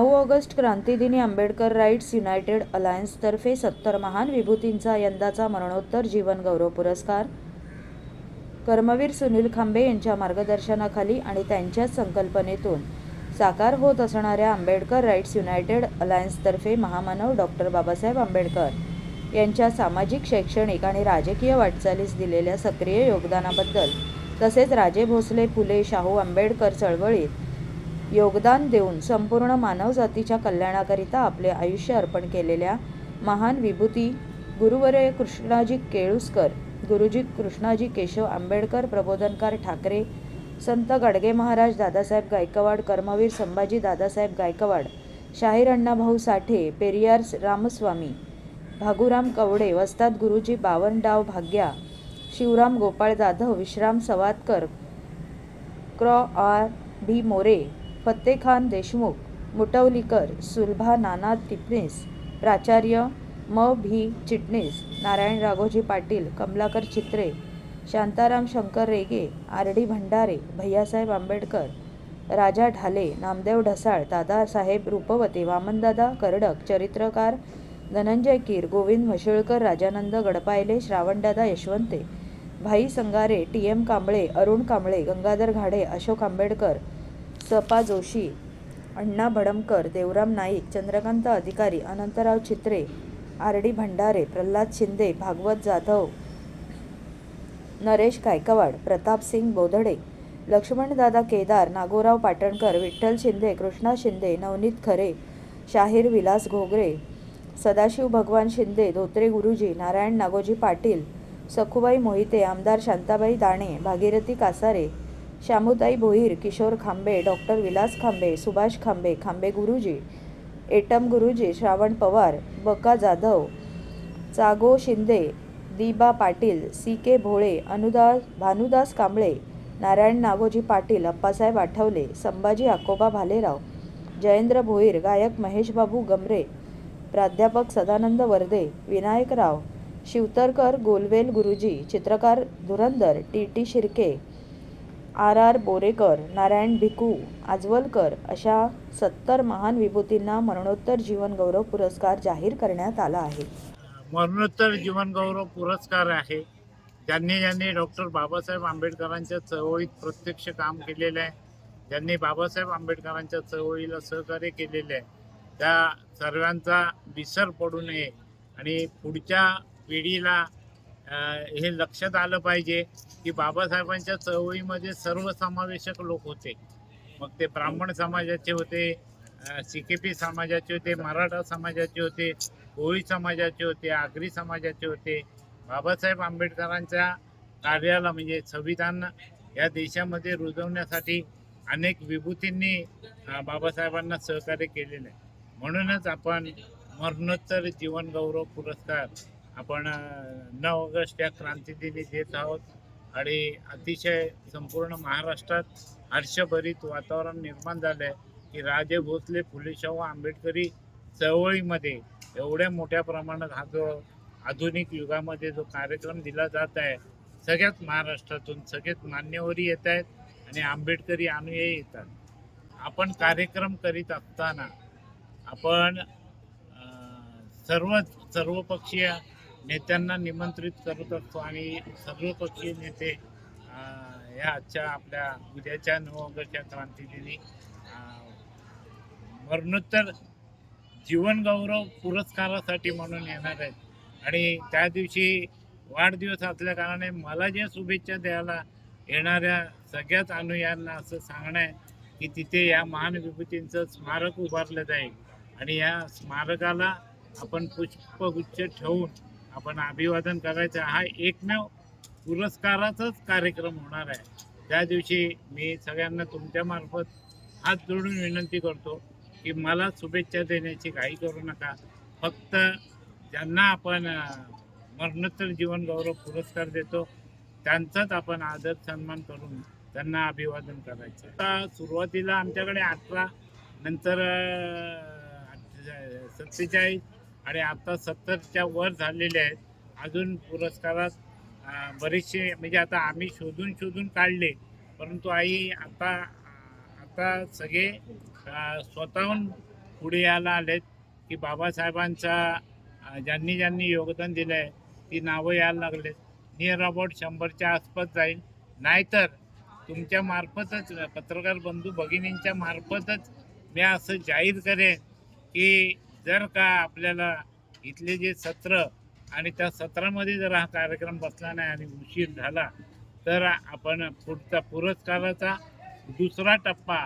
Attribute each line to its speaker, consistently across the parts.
Speaker 1: नऊ ऑगस्ट क्रांतिदिनी Ambedkar rights united अलायन्सतर्फे सत्तर महान विभूतींचा यंदाचा मरणोत्तर जीवन गौरव पुरस्कार. कर्मवीर सुनील खांबे यांच्या मार्गदर्शनाखाली आणि त्यांच्याच संकल्पनेतून साकार होत असणाऱ्या आंबेडकर राईट्स युनायटेड अलायन्सतर्फे महामानव डॉक्टर बाबासाहेब आंबेडकर यांच्या सामाजिक शैक्षणिक आणि राजकीय वाटचालीस दिलेल्या सक्रिय योगदानाबद्दल तसेच राजे भोसले फुले शाहू आंबेडकर चळवळीत योगदान देऊन संपूर्ण मानवजातीच्या कल्याणाकरिता आपले आयुष्य अर्पण केलेल्या महान विभूती गुरुवर्य कृष्णाजी केळुसकर गुरुजी कृष्णाजी केशव आंबेडकर प्रबोधनकार ठाकरे संत गाडगे महाराज दादासाहेब गायकवाड कर्मवीर संभाजी दादासाहेब गायकवाड शाहीर अण्णाभाऊ साठे पेरियार रामस्वामी भागुराम कवडे वस्ताद गुरुजी बावनडाव भाग्या शिवराम गोपाळ जाधव विश्राम सवादकर क्रॉ. आर. भी मोरे फत्तेखान देशमुख मुटवलीकर सुलभा नाना टिपणीस प्राचार्य M B Chitnis Narayan Raghoji Patil Kamalakar Chitre Shantaram Shankar Rege R D Bhandare Bhaiyasaheb Ambedkar Raja Dhale Namdev Dhasal Dadasaheb Rupwate Vamandada Kardak चरित्रकार Dhananjay Keer Govind Mhashilkar Rajanand Gadpayle Shravandada Yashwante Bhai Sangare T M Kamble Arun Kamble Gangadhar Ghade Ashok Ambedkar सपा जोशी अण्णा भडमकर देवराम नाईक चंद्रकांत अधिकारी अनंतराव चित्रे आर डी भंडारे प्रल्हाद शिंदे भागवत जाधव नरेश गायकवाड प्रतापसिंग बोधडे लक्ष्मणदादा केदार नागोराव पाटणकर विठ्ठल शिंदे कृष्णा शिंदे नवनीत खरे शाहीर विलास घोगरे सदाशिव भगवान शिंदे धोत्रे गुरुजी नारायण नागोजी पाटील सखुबाई मोहिते आमदार शांताबाई दाणे भागीरथी कासारे श्यामूताई भोईर किशोर खांबे डॉक्टर विलास खांबे सुभाष खांबे खांबे गुरुजी एटम गुरुजी श्रावण पवार बका जाधव चागो शिंदे दीबा पाटील सी के भोळे अनुदास भानुदास कांबळे नारायण नागोजी पाटील अप्पासाहेब आठवले संभाजी आकोबा भालेराव जयेंद्र भोईर गायक महेशबाबू गमरे प्राध्यापक सदानंद वर्दे विनायकराव शिवतरकर गोलवेल गुरुजी चित्रकार Dhurandhar T T Shirke R R Borekar Narayan Bhiku Ajwalkar अशा सत्तर महान विभूतींना मरणोत्तर जीवन गौरव पुरस्कार जाहीर करण्यात आला आहे.
Speaker 2: मरणोत्तर जीवनगौरव पुरस्कार आहे. ज्यांनी ज्यांनी डॉक्टर बाबासाहेब आंबेडकरांच्या चळवळीत प्रत्यक्ष काम केलेलं आहे ज्यांनी बाबासाहेब आंबेडकरांच्या चळवळीला सहकार्य केलेले आहे त्या सर्वांचा विसर पडू नये आणि पुढच्या पिढीला हे लक्षात आलं पाहिजे की बाबासाहेबांच्या चळवळीमध्ये सर्वसमावेशक लोक होते. मग ते ब्राह्मण समाजाचे होते सी के पी समाजाचे होते मराठा समाजाचे होते कोळी समाजाचे होते आगरी समाजाचे होते. बाबासाहेब आंबेडकरांच्या कार्याला म्हणजे संविधान या देशामध्ये रुजवण्यासाठी अनेक विभूतींनी बाबासाहेबांना सहकार्य केलेलं आहे. म्हणूनच आपण मरणोत्तर जीवनगौरव पुरस्कार आपण नऊ ऑगस्ट या क्रांतीदिनी देत आहोत आणि अतिशय संपूर्ण महाराष्ट्रात हर्षभरीत वातावरण निर्माण झालं आहे की राजे भोसले फुले शाहू आंबेडकरी चळवळीमध्ये एवढ्या मोठ्या प्रमाणात हा जो आधुनिक युगामध्ये जो कार्यक्रम दिला जात आहे सगळ्याच महाराष्ट्रातून सगळेच मान्यवरी येत आहेत आणि आंबेडकरी अनुयायी येतात. आपण कार्यक्रम करीत असताना आपण सर्व सर्वपक्षीय नेत्यांना निमंत्रित करत असतो आणि सर्वपक्षीय नेते या आजच्या आपल्या उद्याच्या नऊ ऑगस्टच्या क्रांतीदिनी अं, मरणोत्तर जीवनगौरव पुरस्कारासाठी म्हणून येणार आहेत. आणि त्या दिवशी वाढदिवस असल्या कारणाने मला ज्या शुभेच्छा द्यायला येणाऱ्या सगळ्याच अनुयांना असं सांगणं आहे की तिथे या महान विभूतींचं स्मारक उभारलं जाईल. आणि या स्मारकाला आपण पुष्पगुच्छ ठेवून आपण अभिवादन करायचं. हा एकमेव पुरस्काराचाच कार्यक्रम होणार आहे. त्या दिवशी मी सगळ्यांना तुमच्यामार्फत हात जोडून विनंती करतो की मला शुभेच्छा देण्याची घाई करू नका. फक्त ज्यांना आपण मरणोत्तर जीवन गौरव पुरस्कार देतो त्यांचाच आपण आदर सन्मान करून त्यांना अभिवादन करायचं. आता सुरुवातीला आमच्याकडे अठरा नंतर सत्तेचाळीस आणि आता सत्तरच्या वर झालेले आहेत. अजून पुरस्कारात बरेचसे म्हणजे आता आम्ही शोधून शोधून काढले. परंतु आई आता आता सगळे स्वतःहून पुढे यायला आलेत की बाबासाहेबांचा ज्यांनी ज्यांनी योगदान दिलं आहे ती नावं यायला लागलेत. नियर अबाउट शंभरच्या आसपास जाईल. नाहीतर तुमच्या मार्फतच पत्रकार बंधू भगिनींच्या मार्फतच मी असं जाहीर करेन की जर का आपल्याला इथले जे सत्र आणि त्या सत्रामध्ये जर हा कार्यक्रम बसला नाही आणि उशीर झाला तर आपण पुढचा पुरस्काराचा दुसरा टप्पा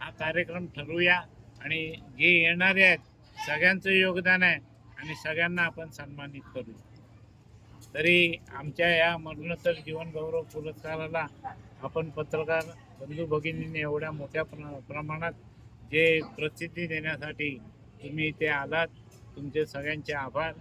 Speaker 2: हा कार्यक्रम ठरवूया. आणि जे येणारे आहेत सगळ्यांचं योगदान आहे आणि सगळ्यांना आपण सन्मानित करू. तरी आमच्या या मरणोत्तर जीवन गौरव पुरस्काराला आपण पत्रकार बंधू भगिनींनी एवढ्या मोठ्या प्र- प्रमाणात जे प्रसिद्धी देण्यासाठी तुम्ही इथे आलात. तुमचे सगळ्यांचे आभार.